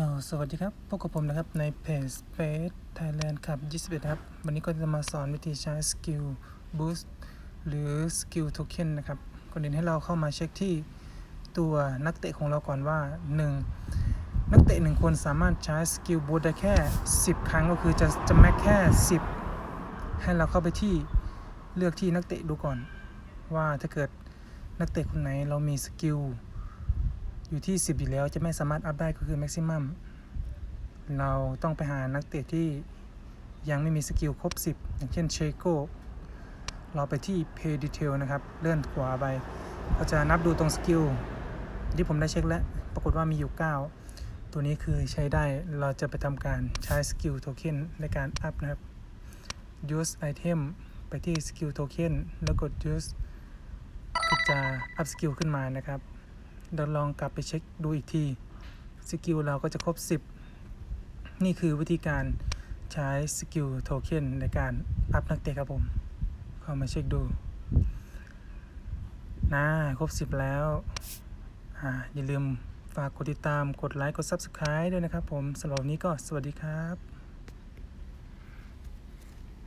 ก็สวัสดีครับ พบกับผมนะครับ ในเพจ Space Thailand ครับ 21 ครับ วันนี้ก็จะมาสอนวิธีใช้สกิล Boost หรือสกิล Token นะครับก่อนอื่นให้เราเข้ามาเช็คที่ตัวนักเตะของเราก่อนว่า 1 นักเตะ 1 คนสามารถใช้สกิล Boost ได้แค่ 10 ครั้งก็คือจะจะแม็กแค่ 10 ให้เราเข้าไปที่เลือกที่นักเตะดูก่อน ว่าถ้าเกิดนักเตะคนไหนเรามีสกิล อยู่ที่ 10 อยู่แล้วจะไม่สามารถอัพได้ก็คือ maximum เราต้องไปหานักเตะที่ยังไม่มีสกิลครบ 10 อย่างเช่นเชโกเราไปที่ pay detail นะครับ เลื่อนขวาไป ก็จะนับดูตรงสกิลที่ผมได้เช็คแล้ว ปรากฏว่ามีอยู่ 9 ตัวนี้คือใช้ได้เราจะไปทำการใช้สกิลโทเค็นในการอัพนะครับ use item ไปที่สกิลโทเค็นแล้วกด use ก็จะอัพสกิลขึ้นมานะครับ เราลองกลับไปเช็คดูอีกที สกิลเราก็จะครบ 10 นี่คือวิธีการใช้สกิลโทเค็นในการอัพนักเตะครับผม เข้ามาเช็คดูนะครบ 10 แล้วอ่าอย่าลืมฝากกดติดตาม กดไลค์ กด Subscribe ด้วยนะครับผมสำหรับนี้ก็สวัสดีครับ